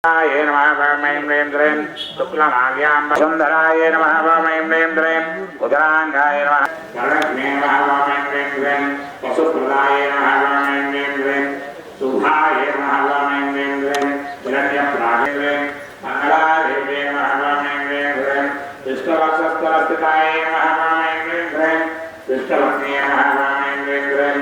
ये नमः वामैं ह्रीं द्रीं शुक्लमाल्यां सुन्दराय नमः वामैं ह्रीं द्रीं उदराङ्गाय नमः वरलक्ष्मी नमः वामैं ह्रीं द्रीं वसुप्रदाय नमः वामैं ह्रीं द्रीं शुभाय नमः वामैं ह्रीं द्रीं हिरण्यप्राय द्रीं मङ्गलादेव्ये नमः वामैं ह्रीं द्रीं विष्णुवक्षस्थलस्थिताय नमः वामैं ह्रीं द्रीं विष्णुवत्न्ये नमः वामैं ह्रीं द्रीं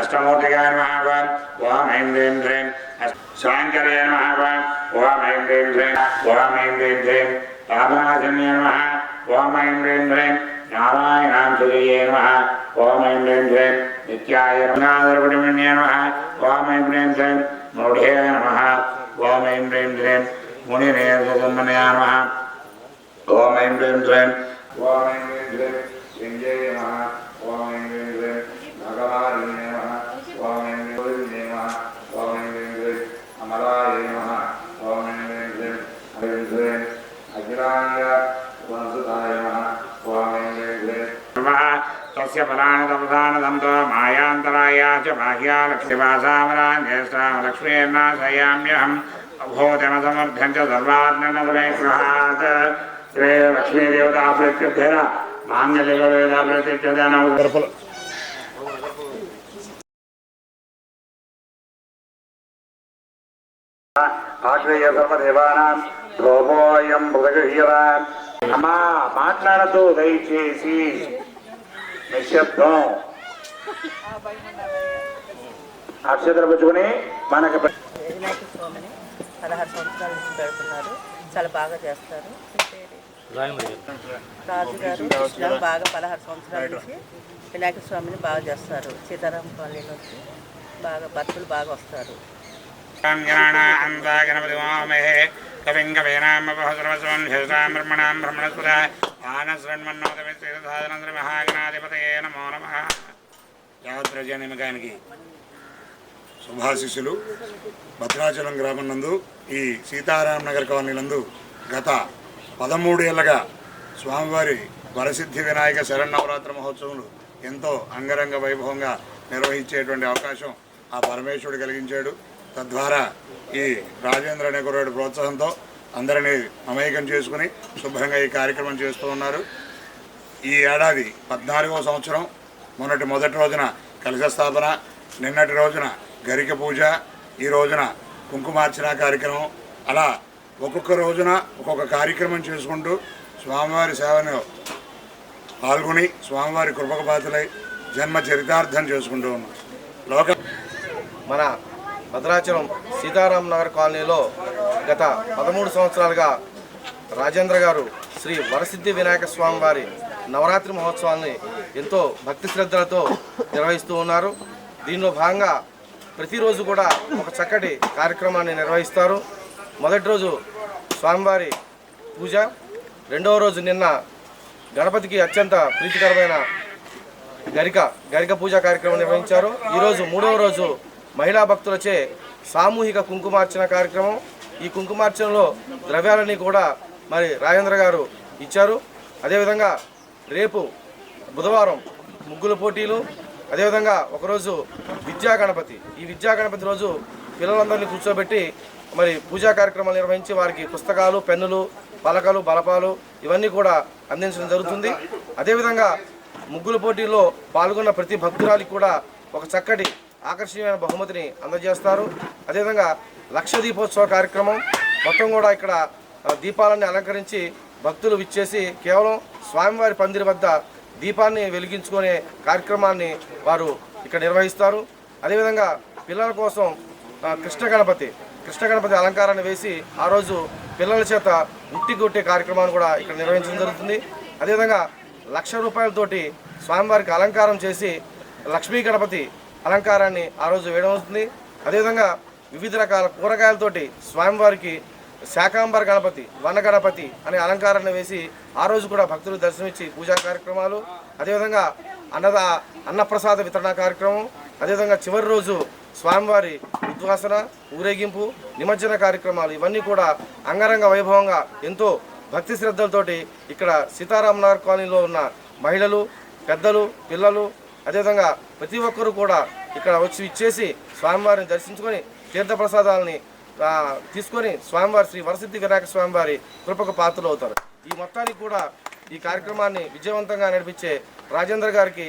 అష్టమూర్తిగాయ మహావాన్ ఓం ఐం హ్రీం హ్రీం స్వాంకర్య మహావాన్ ఓం ఐం హ్రీం హ్రీం ఓం ఐం నమః ఓం ఐం హ్రీం హ్రీం నారాయణాంశుజయే నమః ఓం ఐం హ్రీం హ్రీం నిత్యాయ రమణాదరపుడిమణ్య నమః ఓం ఐం హ్రీం హ్రీం మూఢే నమః ఓం ఐం హ్రీం హ్రీం మునిరేర్గమనయ నమః ఓం ఐం హ్రీం హ్రీం ఓం ఐం హ్రీం హ్రీం సింజయ నమః ఓం ఐం హ్రీం హ్రీం భగవాన్ నమః ఓం ఐం హ్రీం హ్రీం నమః ఓం ఐం హ్రీం హ్రీం అమరాయ నమః ఓం ఐం హ్రీం హ్రీం హ్రీం తస్య ఫలానదవసానదంతో మాయాంతరాయా చ బాహ్యా లక్ష్మీవాసామరాన్ జ్యేష్ఠాం లక్ష్మీర్నాశయామ్యహం అభూతమసమర్థం చ సర్వాత్మనదమే గృహాత్ శ్రీ లక్ష్మీదేవతా ప్రత్యుద్ధేన మాంగళ్యవేదా ప్రత్యుద్ధేన ఆగ్నేయ సర్వదేవానాం ధ్రువోయం మృదగహీరా అమ్మా మాట్లాడదు దయచేసి నిశ్శబ్దం అక్షతలు పుచ్చుకుని మనకి వినాయక స్వామిని పదహారు సంవత్సరాల నుంచి పెడుతున్నారు. చాలా బాగా చేస్తారు. రాజుగారు కృష్ణ బాగా పదహారు సంవత్సరాల నుంచి వినాయక స్వామిని బాగా చేస్తారు. సీతారాం కాలనీ నుంచి బాగా భక్తులు బాగా వస్తారు. గణపతి వామహే కవిం కవీనామపహసర్వస్వం శేషాం బ్రహ్మణాం బ్రహ్మణస్పద. ఆనశృణ్మన్నోదవిశ్రీసాధన మహాగణాధిపతయే నమో నమ యావద్రజ నిమకానికి శుభాశిష్యులు భద్రాచలం గ్రామం నందు ఈ సీతారాం నగర్ కాలనీ నందు గత పదమూడు స్వామివారి వరసిద్ధి వినాయక శరన్నవరాత్రి మహోత్సవంలో ఎంతో అంగరంగ వైభవంగా నిర్వహించేటువంటి అవకాశం ఆ పరమేశ్వరుడు కలిగించాడు. తద్వారా ఈ రాజేంద్ర అనే ప్రోత్సాహంతో అందరినీ అమేకం చేసుకుని శుభ్రంగా ఈ కార్యక్రమం చేస్తూ ఉన్నారు. ఈ ఏడాది పద్నాలుగవ సంవత్సరం మొన్నటి మొదటి రోజున కలశ స్థాపన నిన్నటి రోజున గరిక పూజ ఈ రోజున కుంకుమార్చన కార్యక్రమం. అలా ఒక్కొక్క రోజున ఒక్కొక్క కార్యక్రమం చేసుకుంటూ స్వామివారి సేవను పాల్గొని స్వామివారి కృపకు పాత్రలై జన్మ చరితార్థం చేసుకుంటూ ఉన్నాం. లోక మన భద్రాచలం సీతారాం నగర్ కాలనీలో గత పదమూడు సంవత్సరాలుగా రాజేంద్ర గారు శ్రీ వరసిద్ధి వినాయక స్వామి వారి నవరాత్రి మహోత్సవాన్ని ఎంతో భక్తి శ్రద్ధలతో నిర్వహిస్తూ ఉన్నారు. దీనిలో భాగంగా ప్రతిరోజు కూడా ఒక చక్కటి కార్యక్రమాన్ని నిర్వహిస్తారు. మొదటి రోజు స్వామివారి పూజ రెండవ రోజు నిన్న గణపతికి అత్యంత ప్రీతికరమైన గరిక గరిక పూజ కార్యక్రమం నిర్వహించారు. ఈరోజు మూడవ రోజు మహిళా భక్తులచే సామూహిక కుంకుమార్చన కార్యక్రమం. ఈ కుంకుమార్చనలో ద్రవ్యాలని కూడా మరి రాజేంద్ర గారు ఇచ్చారు. అదేవిధంగా రేపు బుధవారం ముగ్గుల పోటీలు అదేవిధంగా ఒకరోజు విద్యా గణపతి. ఈ విద్యా గణపతి రోజు పిల్లలందరినీ కూర్చోబెట్టి మరి పూజా కార్యక్రమాలు నిర్వహించి వారికి పుస్తకాలు పెన్నులు పలకలు బలపాలు ఇవన్నీ కూడా అందించడం జరుగుతుంది. అదేవిధంగా ముగ్గుల పోటీల్లో పాల్గొన్న ప్రతి భక్తురాలికి కూడా ఒక చక్కటి ఆకర్షణీయమైన బహుమతిని అందజేస్తారు. అదేవిధంగా లక్ష దీపోత్సవ కార్యక్రమం మొత్తం కూడా ఇక్కడ దీపాలన్నీ అలంకరించి భక్తులు విచ్చేసి కేవలం స్వామివారి పందిరి వద్ద దీపాన్ని వెలిగించుకునే కార్యక్రమాన్ని వారు ఇక్కడ నిర్వహిస్తారు. అదేవిధంగా పిల్లల కోసం కృష్ణ గణపతి కృష్ణ గణపతి అలంకారాన్ని వేసి ఆ రోజు పిల్లల చేత ఉట్టి కొట్టే కార్యక్రమాన్ని కూడా ఇక్కడ నిర్వహించడం జరుగుతుంది. అదేవిధంగా లక్ష రూపాయలతోటి స్వామివారికి అలంకారం చేసి లక్ష్మీ గణపతి అలంకారాన్ని ఆ రోజు వేయడం అవుతుంది అదేవిధంగా వివిధ రకాల కూరగాయలతోటి స్వామివారికి శాకాంబర గణపతి వన గణపతి అనే అలంకారాన్ని వేసి ఆ రోజు కూడా భక్తులు దర్శనమిచ్చి పూజా కార్యక్రమాలు అదేవిధంగా అన్నద అన్నప్రసాద వితరణ కార్యక్రమం అదేవిధంగా చివరి రోజు స్వామివారి ఉద్వాసన ఊరేగింపు నిమజ్జన కార్యక్రమాలు ఇవన్నీ కూడా అంగరంగ వైభవంగా ఎంతో భక్తి శ్రద్ధలతోటి ఇక్కడ సీతారామనగర్ కాలనీలో ఉన్న మహిళలు పెద్దలు పిల్లలు అదేవిధంగా ప్రతి ఒక్కరూ కూడా ఇక్కడ వచ్చి ఇచ్చేసి స్వామివారిని దర్శించుకొని తీర్థప్రసాదాలని తీసుకొని స్వామివారి శ్రీ వరసిద్ధి వినాయక స్వామివారి కృపకు పాత్రలు అవుతారు ఈ మొత్తానికి కూడా ఈ కార్యక్రమాన్ని విజయవంతంగా నడిపించే రాజేంద్ర గారికి